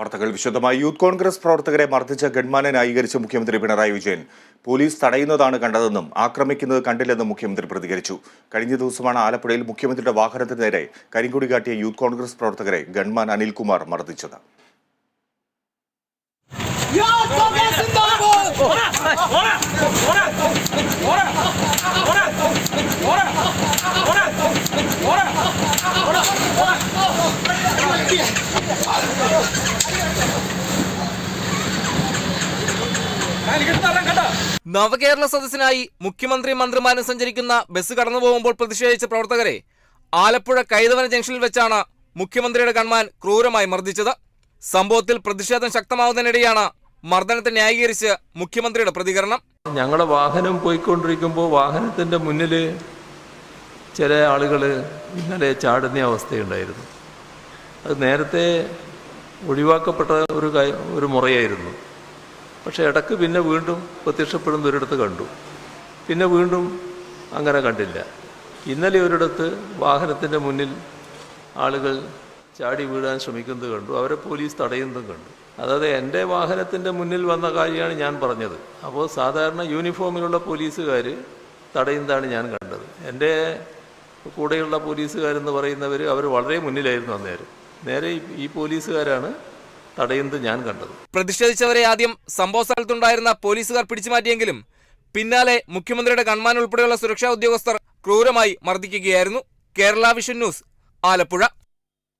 വാർത്തകൾ വിശദമായി. യൂത്ത് കോൺഗ്രസ് പ്രവർത്തകരെ മർദ്ദിച്ച ഗൺമാനെ ന്യായീകരിച്ച് മുഖ്യമന്ത്രി പിണറായി വിജയൻ. പോലീസ് തടയുന്നതാണ് കണ്ടതെന്നും ആക്രമിക്കുന്നത് കണ്ടില്ലെന്നും മുഖ്യമന്ത്രി പ്രതികരിച്ചു. കഴിഞ്ഞ ദിവസമാണ് ആലപ്പുഴയിൽ മുഖ്യമന്ത്രിയുടെ വാഹനത്തിന് നേരെ കരിങ്കുടി കാട്ടിയ യൂത്ത് കോൺഗ്രസ് പ്രവർത്തകരെ ഗൺമാൻ അനിൽകുമാർ മർദ്ദിച്ചത് യൂത്ത് കോൺഗ്രസ് സിന്ദാബാദ് നവകേരള സദസ്സിനായി മുഖ്യമന്ത്രി മന്ത്രിമാരും സഞ്ചരിക്കുന്ന ബസ് കടന്നു പോകുമ്പോൾ പ്രതിഷേധിച്ച പ്രവർത്തകരെ ആലപ്പുഴ കൈതവന ജംഗ്ഷനിൽ വെച്ചാണ് മുഖ്യമന്ത്രിയുടെ ഗൺമാൻ ക്രൂരമായി മർദ്ദിച്ചത്. സംഭവത്തിൽ പ്രതിഷേധം ശക്തമാവുന്നതിനിടെയാണ് മർദ്ദനത്തെ ന്യായീകരിച്ച് മുഖ്യമന്ത്രിയുടെ പ്രതികരണം. ഞങ്ങളുടെ വാഹനം പോയിക്കൊണ്ടിരിക്കുമ്പോൾ വാഹനത്തിന്റെ മുന്നിൽ ചില ആളുകൾ ഇന്നലെ ചാടുന്ന അവസ്ഥയുണ്ടായിരുന്നു. അത് നേരത്തെ ഒഴിവാക്കപ്പെട്ട ഒരു ഒരു മുറയായിരുന്നു. പക്ഷേ ഇടയ്ക്ക് പിന്നെ വീണ്ടും പ്രത്യക്ഷപ്പെടുന്ന ഒരിടത്ത് കണ്ടു. പിന്നെ വീണ്ടും അങ്ങനെ കണ്ടില്ല. ഇന്നലെ ഒരിടത്ത് വാഹനത്തിന്റെ മുന്നിൽ ആളുകൾ ചാടി വീഴാൻ ശ്രമിക്കുന്നത് കണ്ടു. അവരെ പോലീസ് തടയുന്നതും കണ്ടു. അതായത് എന്റെ വാഹനത്തിന്റെ മുന്നിൽ വന്ന കാര്യമാണ് ഞാൻ പറഞ്ഞത്. അപ്പോൾ സാധാരണ യൂണിഫോമിലുള്ള പോലീസുകാർ തടയുന്നതാണ് ഞാൻ കണ്ടത്. എന്റെ കൂടെയുള്ള പോലീസുകാരെന്ന് പറയുന്നവർ അവർ വളരെ മുന്നിലായിരുന്നു അന്നേരം. നേരെ ഈ- പോലീസുകാരാണ് തടയുന്നത് ഞാൻ കണ്ടത്. പ്രതിഷേധിച്ചവരെ ആദ്യം സംഭവ സ്ഥലത്തുണ്ടായിരുന്ന പോലീസുകാർ പിടിച്ചുമാറ്റിയെങ്കിലും പിന്നാലെ മുഖ്യമന്ത്രിയുടെ കൺമാൻ ഉൾപ്പെടെയുള്ള സുരക്ഷാ ഉദ്യോഗസ്ഥർ ക്രൂരമായി മർദ്ദിക്കുകയായിരുന്നു. Kerala vision news Alappuzha.